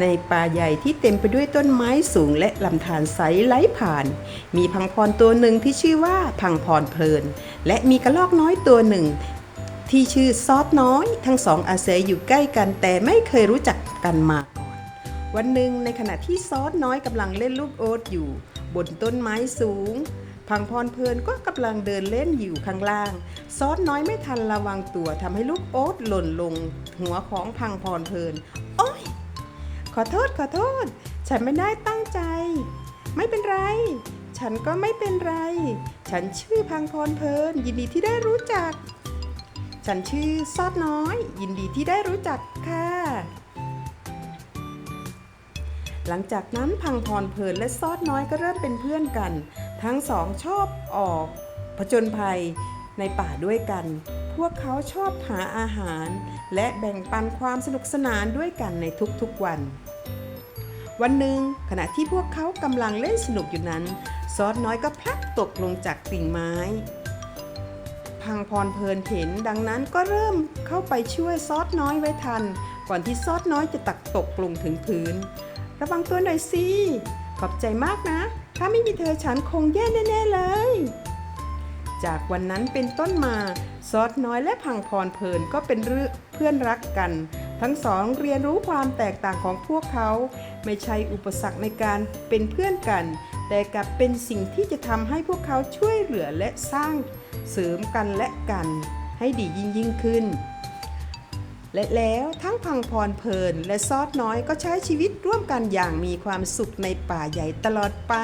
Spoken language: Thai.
ในป่าใหญ่ที่เต็มไปด้วยต้นไม้สูงและลำธารใสไหลผ่าน มีพังพรตัวหนึ่งที่ชื่อว่าพังพรเพลิน และมีกระรอกน้อยตัวหนึ่ง ที่ชื่อซอสน้อย ทั้งสองอาศัยอยู่ใกล้กันแต่ไม่เคยรู้จักกันมาก่อน วันหนึ่งในขณะที่ซอสน้อยกำลังเล่นลูกโอ๊ตอยู่ บนต้นไม้สูง พังพรเพลินก็กำลังเดินเล่นอยู่ข้างล่าง ซอสน้อยไม่ทันระวังตัวทำให้ลูกโอ๊ตหล่นลง หัวของพังพรเพลินโขอโทษขอโทษ ฉันไม่ได้ตั้งใจ ไม่เป็นไร ฉันก็ไม่เป็นไร ฉันชื่อพังพรเพลิน ยินดีที่ได้รู้จัก ฉันชื่อซอดน้อย ยินดีที่ได้รู้จักค่ะ หลังจากนั้นพังพรเพลินและซอดน้อยก็เริ่มเป็นเพื่อนกัน ทั้งสองชอบออกผจญภัยในป่าด้วยกัน พวกเขาชอบหาอาหาร และแบ่งปันความสนุกสนานด้วยกันในทุกๆวัน วันหนึ่งขณะที่พวกเขากำลังเล่นสนุกอยู่นั้น ซอสน้อยก็พลัดตกลงจากกิ่งไม้ พังพรเพลินเห็นดังนั้นก็เริ่มเข้าไปช่วยซอสน้อยไว้ทัน ก่อนที่ซอสน้อยจะตักตกลงถึงพื้น ระวังตัวหน่อยสิขอบใจมากนะ ถ้าไม่มีเธอฉันคงแย่แน่ๆเลย จากวันนั้นเป็นต้นมาซอสน้อยและพังพรเพลินก็เป็นเพื่อนรักกัน ทั้งสองเรียนรู้ความแตกต่างของพวกเขา ไม่ใช่อุปสรรคในการเป็นเพื่อนกัน แต่กลับเป็นสิ่งที่จะทำให้พวกเขาช่วยเหลือและสร้างเสริมกันและกัน ให้ดียิ่งยิ่งขึ้น และแล้วทั้งพังพรเพลินและซอสน้อยก็ใช้ชีวิตร่วมกันอย่างมีความสุขในป่าใหญ่ตลอดไป